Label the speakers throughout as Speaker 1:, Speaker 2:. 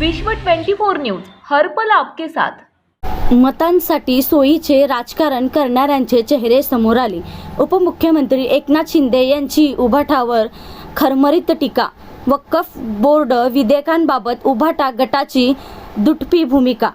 Speaker 1: विश्व 24 न्यूज हर्पल आपके साथ.
Speaker 2: मतांसाठी सोयीचे राजकारण करणाऱ्यांचे चेहरे समोर आले. उपमुख्यमंत्री एकनाथ शिंदे यांची उभाटावर खरमरीत टीका. वक्फ बोर्ड विधेयकांबाबत उभाटा गटाची दुटपी भूमिका.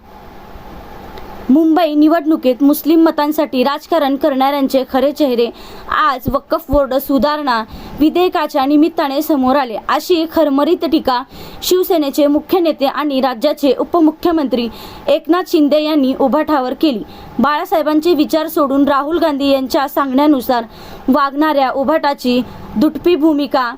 Speaker 2: मुंबई निवडणुकीत मुस्लिम मतांसाठी राजकारण करणाऱ्यांचे खरे चेहरे आज वक्फ बोर्ड सुधारणा विधेयकाच्या निमित्ताने समोर आले. अशी खरमरीत टीका शिवसेनेचे मुख्य नेते आणि राज्याचे उपमुख्यमंत्री एकनाथ शिंदे यांनी उभाठावर केली. बाळासाहेबांचे विचार सोडून राहुल गांधी यांच्या सांगण्यानुसार वागणाऱ्या उभाटाची दुटपी भूमिका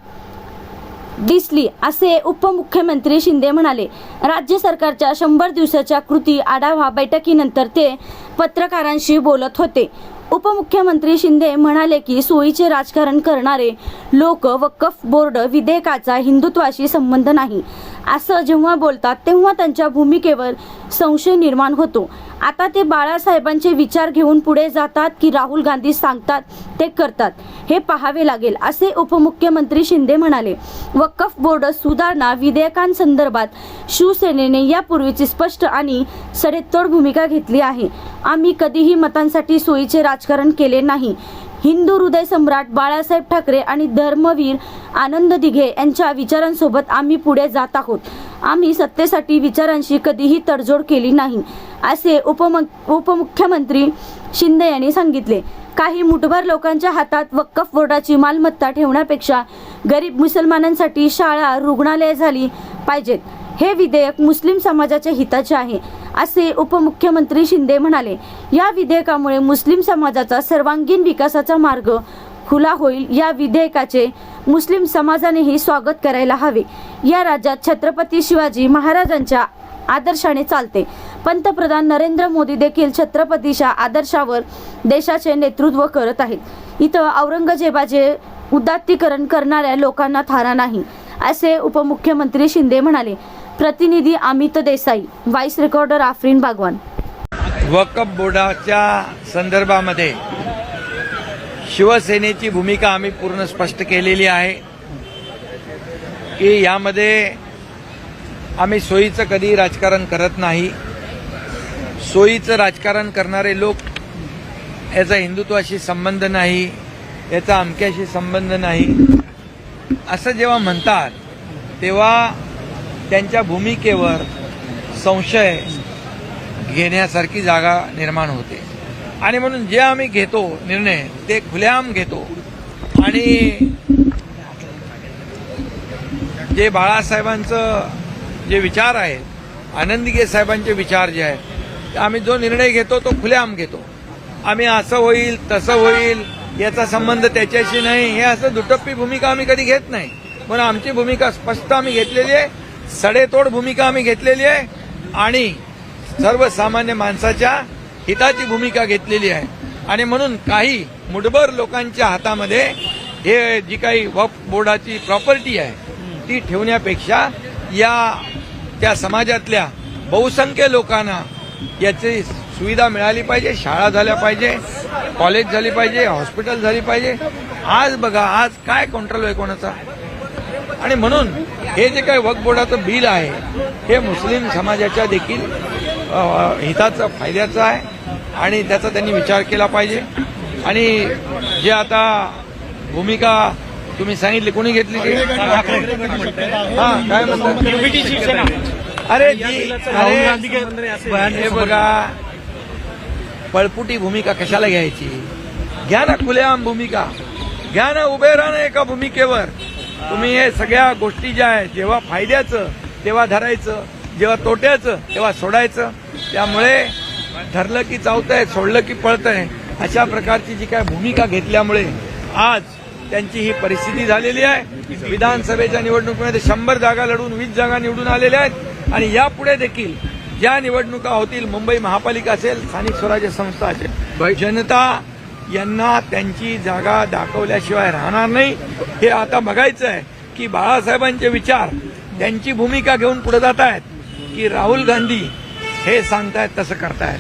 Speaker 2: दिसली असे उपमुख्यमंत्री शिंदे म्हणाले. राज्य सरकारच्या शंभर दिवसाच्या कृती आढावा बैठकीनंतर ते पत्रकारांशी बोलत होते. उपमुख्यमंत्री शिंदे म्हणाले की सोयीचे राजकारण करणारे लोक वक्फ बोर्ड विधेयकाचा हिंदुत्वाशी संबंध नाही. असं जेव्हा बोलतात तेव्हा त्यांच्या भूमिकेवर संशय निर्माण होतो. आता ते बाळासाहेबांचे विचार घेऊन पुढे जातात की राहुल गांधी सांगतात ते करतात. हे पाहावे लागेल असे उपमुख्यमंत्री शिंदे म्हणाले. वक्फ बोर्ड सुधारणा विधेयकांसंदर्भात शिवसेनेने यापूर्वीची स्पष्ट आणि सडेतोड भूमिका घेतली आहे. आम्ही कधीही मतांसाठी सोयीचे राजकारण केले नाही. हिंदू हृदय सम्राट बाळासाहेब ठाकरे आणि धर्मवीर आनंद दिघे यांच्या विचारांसोबत आम्ही पुढे जात आहोत. आम्ही सत्तेसाठी विचारांशी कधीही तडजोड केली नाही असे उपम उपमुख्यमंत्री शिंदे यांनी सांगितले. काही मुठभर लोकांच्या हातात वक्फ बोर्डाची मालमत्ता ठेवण्यापेक्षा गरीब मुसलमानांसाठी शाळा रुग्णालये झाली पाहिजेत. हे विधेयक मुस्लिम समाजाच्या हिताचे आहे असे उपमुख्यमंत्री शिंदे म्हणाले. या विधेयकामुळे मुस्लिम समाजाचा सर्वांगीण विकासाचा मार्ग खुला होईल. या विधेयकाचे मुस्लिम समाजानेही स्वागत करायला हवे. या राज्यात छत्रपती शिवाजी महाराजांच्या आदर्शाने चालते. पंतप्रधान नरेंद्र मोदी देखील छत्रपतीच्या आदर्शावर देशाचे नेतृत्व करत आहेत. इथं औरंगजेबाचे उदात्तीकरण करणाऱ्या लोकांना थारा नाही असे उपमुख्यमंत्री शिंदे म्हणाले. प्रतिनिधी अमित देसाई व्हाईस रेकॉर्डर आफरीन बागवान.
Speaker 3: वकफ बोर्डाच्या संदर्भामध्ये शिवसेनेची भूमिका आम्ही पूर्ण स्पष्ट केलेली आहे की यामध्ये आम्ही सोयीचं कधी राजकारण करत नाही. सोयीचं राजकारण करणारे लोक याचा हिंदुत्वाशी संबंध नाही याचा अमक्याशी संबंध नाही. असं जेव्हा म्हणतात तेव्हा त्यांच्या भूमिकेवर संशय घेण्यासारखी जागा निर्माण होते. आणि म्हणून जे आम्ही घेतो निर्णय ते खुलेआम घेतो. आणि जे बाळासाहेबांचं जे विचार आहेत आनंदगे साहेबांचे विचार जे आहेत ते आम्ही जो निर्णय घेतो तो खुलेआम घेतो. आम्ही असं होईल तसं होईल याचा संबंध त्याच्याशी नाही हे असं दुटप्पी भूमिका आम्ही कधी घेत नाही. म्हणून आमची भूमिका स्पष्ट आम्ही घेतलेली आहे. सडेतोड भूमिका आम्ही घेतलेली आहे आणि सर्वसामान्य माणसाच्या हिताची भूमिका घेतलेली आहे. आणि म्हणून काही मुठभर लोकांच्या हातामध्ये हे जी काही वक्फ बोर्डाची प्रॉपर्टी आहे ती ठेवण्यापेक्षा या त्या समाजातल्या बहुसंख्य लोकांना याची सुविधा मिळाली पाहिजे शाळा झाल्या पाहिजे कॉलेज झाली पाहिजे हॉस्पिटल झाली पाहिजे. आज बघा आज काय कंट्रोल आहे कोणाचा? आणि म्हणून हे जे काही वक्फ बोर्डाचं बिल आहे हे मुस्लिम समाजाच्या देखील हिताचं फायद्याचं आहे आणि त्याचा त्यांनी विचार केला पाहिजे. आणि जे आता भूमिका तुम्ही सांगितली कोणी घेतली ती? हा काय म्हणतात? अरे अरे हे बघा पळपुटी भूमिका कशाला घ्यायची? घ्या ना खुलेआम भूमिका. घ्या ना उभे राहा ना एका भूमिकेवर. तुम्ही हे सगळ्या गोष्टी ज्या आहेत जेव्हा फायद्याचं तेव्हा धरायचं जेव्हा तोट्याचं तेव्हा सोडायचं त्यामुळे धरलं की चावतंय सोडलं की पळतंय अशा प्रकारची जी काय भूमिका घेतल्यामुळे आज त्यांची ही परिस्थिती झालेली आहे. विधानसभेच्या निवडणुकीमध्ये शंभर जागा लढून वीस जागा निवडून आलेल्या आहेत. आणि यापुढे देखील ज्या निवडणुका होतील मुंबई महापालिका असेल स्थानिक स्वराज्य संस्था असेल जनता यांना त्यांची जागा दाखवल्याशिवाय राहणार नाही. हे आता बघायचं आहे की बाळासाहेबांचे विचार त्यांची भूमिका घेऊन पुढे जात आहेत की राहुल गांधी हे सांगतायत तसं करतायत.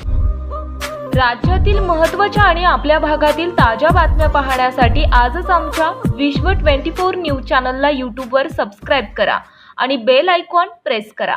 Speaker 1: राज्यातील महत्त्वाच्या आणि आपल्या भागातील ताज्या बातम्या पाहण्यासाठी आजच आमच्या विश्व 24 न्यूज चॅनलला यूट्यूबवर सबस्क्राईब करा आणि बेल आयकॉन प्रेस करा.